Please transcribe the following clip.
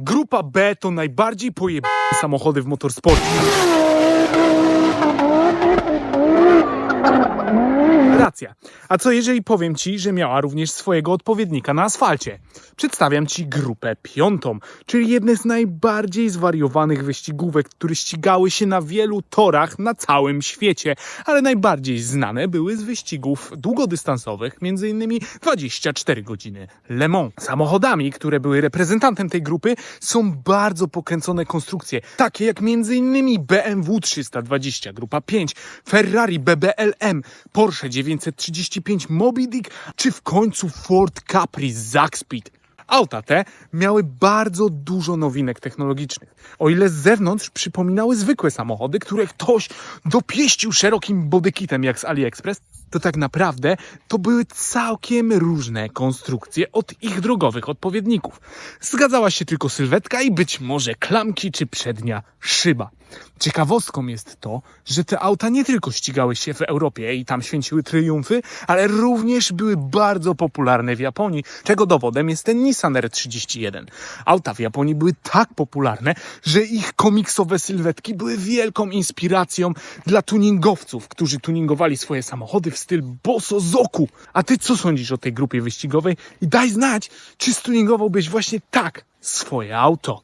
Grupa B to najbardziej pojebane samochody w motorsporcie. Racja. A co jeżeli powiem ci, że miała również swojego odpowiednika na asfalcie? Przedstawiam ci grupę piątą, czyli jedne z najbardziej zwariowanych wyścigówek, które ścigały się na wielu torach na całym świecie, ale najbardziej znane były z wyścigów długodystansowych, m.in. 24 godziny Le Mans. Samochodami, które były reprezentantem tej grupy, są bardzo pokręcone konstrukcje, takie jak m.in. BMW 320 Grupa 5, Ferrari BBLM, Porsche 935 Moby Dick, czy w końcu Ford Capri Zaxpit. Auta te miały bardzo dużo nowinek technologicznych. O ile z zewnątrz przypominały zwykłe samochody, które ktoś dopieścił szerokim bodykitem jak z AliExpress, to tak naprawdę to były całkiem różne konstrukcje od ich drogowych odpowiedników. Zgadzała się tylko sylwetka i być może klamki czy przednia szyba. Ciekawostką jest to, że te auta nie tylko ścigały się w Europie i tam święciły triumfy, ale również były bardzo popularne w Japonii, czego dowodem jest ten Nissan R31. Auta w Japonii były tak popularne, że ich komiksowe sylwetki były wielką inspiracją dla tuningowców, którzy tuningowali swoje samochody w styl Boso Zoku. A ty co sądzisz o tej grupie wyścigowej? I daj znać, czy stuningowałbyś właśnie tak swoje auto.